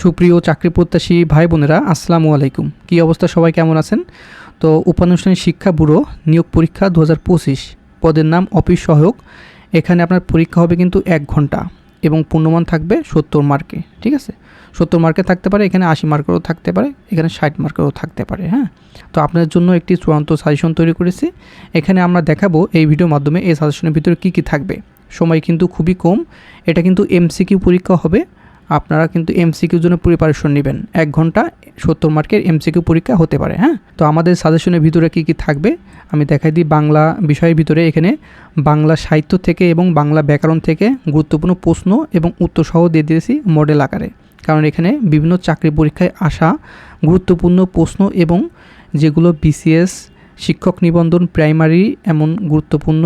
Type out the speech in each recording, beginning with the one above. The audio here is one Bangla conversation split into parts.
সুপ্রিয় চাকরি প্রত্যাশী ভাই বোনেরা, আসসালামু আলাইকুম। কী অবস্থা? সবাই কেমন আছেন? তো উপানুষ্ঠানিক শিক্ষা ব্যুরো নিয়োগ পরীক্ষা দু হাজার পঁচিশ, পদের নাম অফিস সহায়ক। এখানে আপনার পরীক্ষা হবে কিন্তু এক ঘণ্টা এবং পূর্ণমান থাকবে সত্তর মার্কে, ঠিক আছে? সত্তর মার্কে থাকতে পারে, এখানে আশি মার্কেরও থাকতে পারে, এখানে ষাট মার্কেরও থাকতে পারে হ্যাঁ? তো আপনাদের জন্য একটি চূড়ান্ত সাজেশন তৈরি করেছি। এখানে আমরা দেখাবো এই ভিডিওর মাধ্যমে এই সাজেশনের ভিতরে কী কী থাকবে। সময় কিন্তু খুবই কম, এটা কিন্তু এমসিকিউ পরীক্ষা হবে। আপনারা কিন্তু এমসিকিউর জন্য প্রিপারেশন নেবেন। এক ঘণ্টা সত্তর মার্কের এমসিকিউ পরীক্ষা হতে পারে হ্যাঁ? তো আমাদের সাজেশনের ভিতরে কী কী থাকবে? আমি দেখাই দিই বাংলা বিষয়ের ভিতরে এখানে বাংলা সাহিত্য থেকে এবং বাংলা ব্যাকরণ থেকে গুরুত্বপূর্ণ প্রশ্ন এবং উত্তর সহ দিয়ে দিয়েছি মডেল আকারে। কারণ এখানে বিভিন্ন চাকরি পরীক্ষায় আসা গুরুত্বপূর্ণ প্রশ্ন এবং যেগুলো বিসিএস শিক্ষক নিবন্ধন প্রাইমারি এমন গুরুত্বপূর্ণ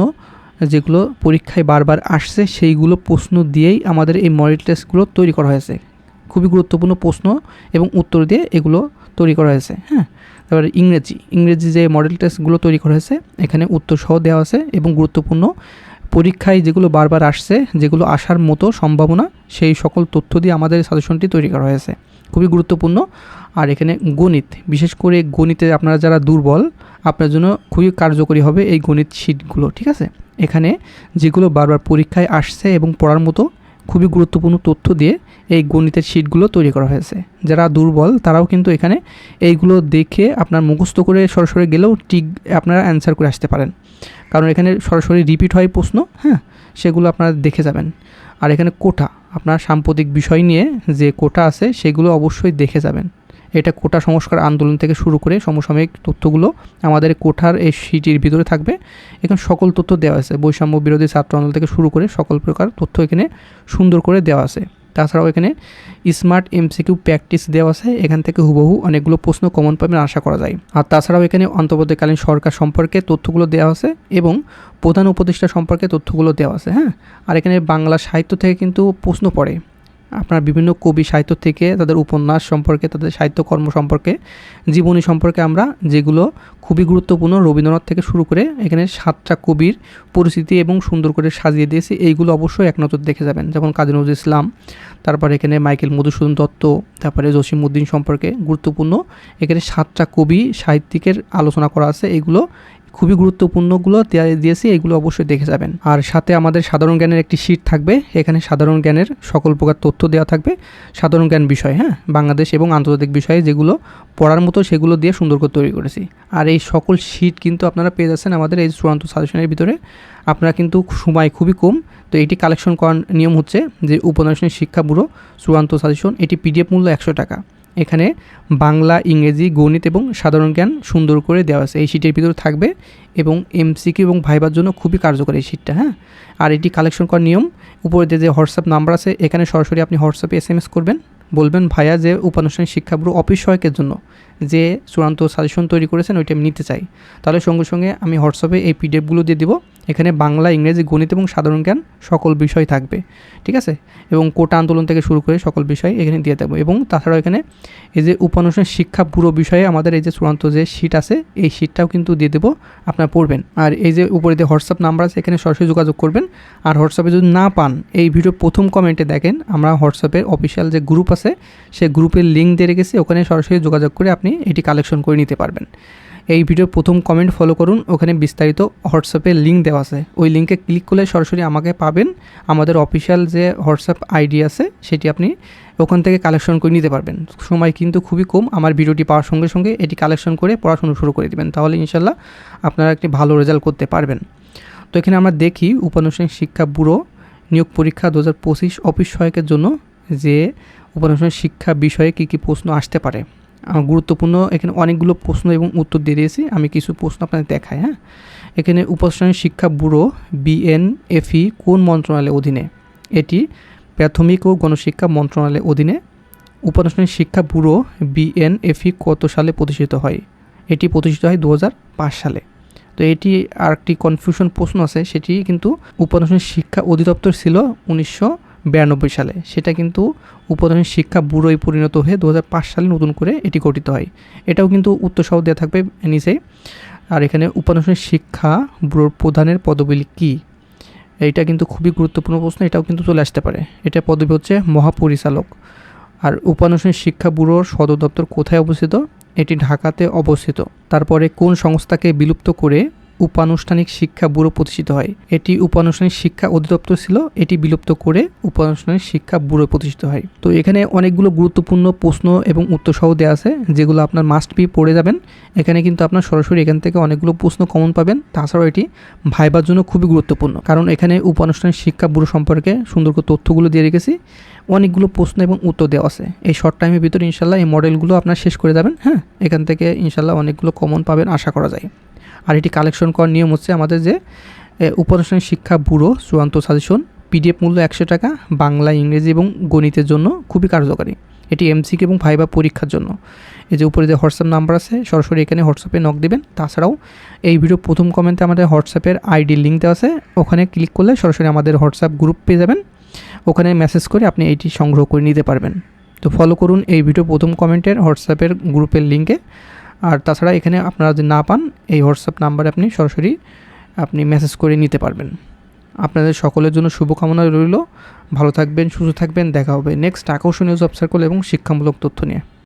যেগুলো পরীক্ষায় বারবার আসছে, সেইগুলো প্রশ্ন দিয়েই আমাদের এই মডেল টেস্টগুলো তৈরি করা হয়েছে। খুবই গুরুত্বপূর্ণ প্রশ্ন এবং উত্তর দিয়ে এগুলো তৈরি করা হয়েছে হ্যাঁ? তারপরে ইংরেজি। ইংরেজি যে মডেল টেস্টগুলো তৈরি করা হয়েছে, এখানে উত্তর সহ দেওয়া আছে এবং গুরুত্বপূর্ণ পরীক্ষায় যেগুলো বারবার আসছে, যেগুলো আসার মতো সম্ভাবনা, সেই সকল তথ্য দিয়ে আমাদের সাজেশনটি তৈরি করা হয়েছে। খুবই গুরুত্বপূর্ণ। আর এখানে গণিত। বিশেষ করে গণিতে আপনারা যারা দুর্বল, আপনার জন্য খুবই কার্যকরী হবে এই গণিত শিটগুলো, ঠিক আছে? এখানে যেগুলো বারবার পরীক্ষায় আসছে এবং পড়ার মতো খুবই গুরুত্বপূর্ণ তথ্য দিয়ে এই গণিতের শিটগুলো তৈরি করা হয়েছে। যারা দুর্বল, তারাও কিন্তু এখানে এইগুলো দেখে আপনার মুখস্থ করে সরাসরি গেলেও ঠিক আপনারা অ্যান্সার করে আসতে পারেন। কারণ এখানে সরাসরি রিপিট হয় প্রশ্ন হ্যাঁ সেগুলো আপনারা দেখে যাবেন। আর এখানে কোটা, আপনার সাম্প্রতিক বিষয় নিয়ে যে কোটা আছে সেগুলো অবশ্যই দেখে যাবেন। এটা কোটা সংস্কার আন্দোলন থেকে শুরু করে সমসাময়িক তথ্যগুলো আমাদের কোঠার এই সিটির ভিতরে থাকবে। এখানে সকল তথ্য দেওয়া আছে। বৈষম্য বিরোধী ছাত্র আন্দোলন থেকে শুরু করে সকল প্রকার তথ্য এখানে সুন্দর করে দেওয়া আছে। তাছাড়াও এখানে স্মার্ট এমসিকিউ প্র্যাকটিস দেওয়া আছে। এখান থেকে হুবহু অনেকগুলো প্রশ্ন কমন পাবেন আশা করা যায়। আর তাছাড়াও এখানে অন্তর্বর্তীকালীন সরকার সম্পর্কে তথ্যগুলো দেওয়া আছে এবং প্রধান উপদেষ্টা সম্পর্কে তথ্যগুলো দেওয়া আছে হ্যাঁ? আর এখানে বাংলা সাহিত্য থেকে কিন্তু প্রশ্ন পড়ে। আপনার বিভিন্ন কবি সাহিত্য থেকে তাদের উপন্যাস সম্পর্কে, তাদের সাহিত্যকর্ম সম্পর্কে, জীবনী সম্পর্কে আমরা যেগুলো খুবই গুরুত্বপূর্ণ রবীন্দ্রনাথ থেকে শুরু করে এখানে সাতটা কবির পরিস্থিতি এবং সুন্দর করে সাজিয়ে দিয়েছি। এইগুলো অবশ্যই এক নজর দেখে যাবেন। যেমন কাজী নজরুল ইসলাম, তারপর এখানে মাইকেল মধুসূদন দত্ত, তারপরে জসিমউদ্দিন সম্পর্কে গুরুত্বপূর্ণ। এখানে সাতটা কবি সাহিত্যিকের আলোচনা করা আছে। এগুলো খুবই গুরুত্বপূর্ণগুলো দিয়েছি, এগুলো অবশ্যই দেখে যাবেন। আর সাথে আমাদের সাধারণ জ্ঞানের একটি শিট থাকবে, এখানে সাধারণ জ্ঞানের সকল প্রকার তথ্য দেওয়া থাকবে, সাধারণ জ্ঞান বিষয় হ্যাঁ? বাংলাদেশ এবং আন্তর্জাতিক বিষয়ে যেগুলো পড়ার মতো সেগুলো দিয়ে সুন্দর করে তৈরি করেছি। আর এই সকল শিট কিন্তু আপনারা পেয়ে যাচ্ছেন আমাদের এই চূড়ান্ত সাজেশনের ভিতরে। আপনারা কিন্তু সময় খুবই কম, তো এটি কালেকশন করার নিয়ম হচ্ছে যে উপন্যাসনের শিক্ষা ব্যুরো, চূড়ান্ত সাজেশন, এটি পিডিএফ মূল্য একশো টাকা। এখানে বাংলা, ইংরেজি, গণিত এবং সাধারণ জ্ঞান সুন্দর করে দেওয়া আছে। এই শিটের ভিতরে থাকবে এবং এমসিকিউ এবং ভাইবার জন্য খুবই কার্যকর এই শিটটা হ্যাঁ? আর এটি কালেকশন করার নিয়ম, উপরে যে হোয়াটসঅ্যাপ নাম্বার আছে, এখানে সরাসরি আপনি হোয়াটসঅ্যাপে এস করবেন। বলবেন, ভাইয়া, যে, উপানুষ্ঠানিক শিক্ষা ব্যুরো অফিস সহায়কের জন্য। যে চূড়ান্ত সাজেশন তৈরি করেছেন, ওইটা আমি নিতে চাই। তাহলে সঙ্গে সঙ্গে আমি হোয়াটসঅ্যাপে এই পিডিএফগুলো দিয়ে দিব। এখানে বাংলা, ইংরেজি, গণিত এবং সাধারণ জ্ঞান সকল বিষয় থাকবে। ঠিক আছে? এবং কোটা আন্দোলন থেকে শুরু করে সকল বিষয় এখানে দিয়ে দেবো এবং তাছাড়াও এখানে এই যে উপানুষ্ঠান শিক্ষা পুরো বিষয়ে আমাদের এই যে চূড়ান্ত যে শিট আছে, এই শিটটাও কিন্তু দিয়ে দেবো। আপনারা পড়বেন। আর এই যে উপরে যে হোয়াটসঅ্যাপ নাম্বার আছে, এখানে সরাসরি যোগাযোগ করবেন। আর হোয়াটসঅ্যাপে যদি না পান এই ভিডিও প্রথম কমেন্টে দেখেন, আমরা হোয়াটসঅ্যাপের অফিসিয়াল যে গ্রুপ আছে সেই গ্রুপের লিঙ্ক দিয়ে রেখেছি। ওখানে সরাসরি যোগাযোগ করে আপনি এটি কালেকশন করে নিতে পারবেন। এই ভিডিওর প্রথম কমেন্ট ফলো করুন। ওখানে বিস্তারিত হোয়াটসঅ্যাপে লিঙ্ক দেওয়া আছে। ওই লিঙ্কে ক্লিক করলে সরাসরি আমাকে পাবেন। আমাদের অফিসিয়াল যে হোয়াটসঅ্যাপ আইডি আছে, সেটি আপনি ওখান থেকে কালেকশন করে নিতে পারবেন। সময় কিন্তু খুবই কম। আমার ভিডিওটি পাওয়ার সঙ্গে সঙ্গে এটি কালেকশন করে পড়াশুনো শুরু করে দেবেন। তাহলে ইনশাল্লাহ আপনারা একটি ভালো রেজাল্ট করতে পারবেন। তো এখানে আমরা দেখি উপানুষ্ঠানিক শিক্ষা ব্যুরো নিয়োগ পরীক্ষা দু হাজার পঁচিশ অফিস সহায়কের জন্য যে উপানুষ্ঠানিক শিক্ষা বিষয়ে কী কী প্রশ্ন আসতে পারে। গুরুত্বপূর্ণ। এখানে অনেকগুলো প্রশ্ন এবং উত্তর দিয়ে দিয়েছি। আমি কিছু প্রশ্ন আপনাদের দেখাই হ্যাঁ? এখানে উপানুষ্ঠানিক শিক্ষা ব্যুরো, বিএনএফই, কোন মন্ত্রণালয়ের অধীনে? এটি প্রাথমিক ও গণশিক্ষা মন্ত্রণালয়ের অধীনে। উপানুষ্ঠানিক শিক্ষা ব্যুরো, বিএনএফই, কত সালে প্রতিষ্ঠিত হয়? এটি প্রতিষ্ঠিত হয় দু হাজার পাঁচ সালে। তো এটি আর একটি কনফিউশন প্রশ্ন আছে। সেটি কিন্তু উপানুষ্ঠানিক শিক্ষা অধিদপ্তর ছিল উনিশশো বিরানব্বই সালে। সেটা কিন্তু উপদানের শিক্ষা ব্যুরোয় পরিণত হয়ে দু হাজার পাঁচ সালে নতুন করে এটি গঠিত হয়। এটাও কিন্তু উত্তর সহ দেওয়া থাকবে নিচে আর এখানে উপানুষ্ঠানিক শিক্ষা ব্যুরোর প্রধানের পদবলী কী? এইটা কিন্তু খুবই গুরুত্বপূর্ণ প্রশ্ন, এটাও কিন্তু চলে আসতে পারে। এটা পদবি হচ্ছে মহাপরিচালক। আর উপানুষ্ঠানিক শিক্ষা ব্যুরোর সদর দপ্তর কোথায় অবস্থিত? এটি ঢাকাতে অবস্থিত। তারপরে কোন সংস্থাকে বিলুপ্ত করে উপানুষ্ঠানিক শিক্ষা ব্যুরো প্রতিষ্ঠিত হয়। এটি উপানুষ্ঠানিক শিক্ষা অধিদপ্তর ছিল, এটি বিলুপ্ত করে উপানুষ্ঠানিক শিক্ষা ব্যুরো প্রতিষ্ঠিত হয়। তো এখানে অনেকগুলো গুরুত্বপূর্ণ প্রশ্ন এবং উত্তর সহ দেওয়া আছে, যেগুলো আপনার মাস্ট বি পড়ে যাবেন। এখানে কিন্তু আপনার সরাসরি এখান থেকে অনেকগুলো প্রশ্ন কমন পাবেন। তাছাড়াও এটি ভাইবার জন্য খুবই গুরুত্বপূর্ণ, কারণ এখানে উপানুষ্ঠানিক শিক্ষা ব্যুরো সম্পর্কে সুন্দর করে তথ্যগুলো দিয়ে রেখেছি। অনেকগুলো প্রশ্ন এবং উত্তর দেওয়া আছে। এই শর্ট টাইমের ভিতরে ইনশাল্লাহ এই মডেলগুলো আপনার শেষ করে যাবেন হ্যাঁ? এখান থেকে ইনশাল্লাহ অনেকগুলো কমন পাবেন, আশা করা যায়। আর এটি কালেকশন করার নিয়ম হচ্ছে আমাদের যে উপানুষ্ঠানিক শিক্ষা ব্যুরো, চূড়ান্ত সাজেশন পিডিএফ মূল্য একশো টাকা, বাংলা, ইংরেজি এবং গণিতের জন্য খুবই কার্যকারী। এটি এমসিকে এবং ভাইবা পরীক্ষার জন্য। এই যে উপরে যে হোয়াটসঅ্যাপ নাম্বার আছে, সরাসরি এখানে হোয়াটসঅ্যাপে নক দেবেন। তাছাড়াও এই ভিডিও প্রথম কমেন্টে আমাদের হোয়াটসঅ্যাপের আইডি লিঙ্ক দেওয়া আছে। ওখানে ক্লিক করলে সরাসরি আমাদের হোয়াটসঅ্যাপ গ্রুপ পেয়ে যাবেন। ওখানে মেসেজ করে আপনি এইটি সংগ্রহ করে নিতে পারবেন। তো ফলো করুন এই ভিডিও প্রথম কমেন্টের হোয়াটসঅ্যাপের গ্রুপের লিঙ্কে আর তাছাড়া এখানে আপনারা যদি না পান, এই হোয়াটসঅ্যাপ নাম্বারে আপনি সরাসরি আপনি মেসেজ করে নিতে পারবেন। আপনাদের সকলের জন্য শুভকামনা রইল। ভালো থাকবেন, সুস্থ থাকবেন। দেখা হবে নেক্সট আকর্ষণীয় জব সার্কল এবং শিক্ষামূলক তথ্য নিয়ে।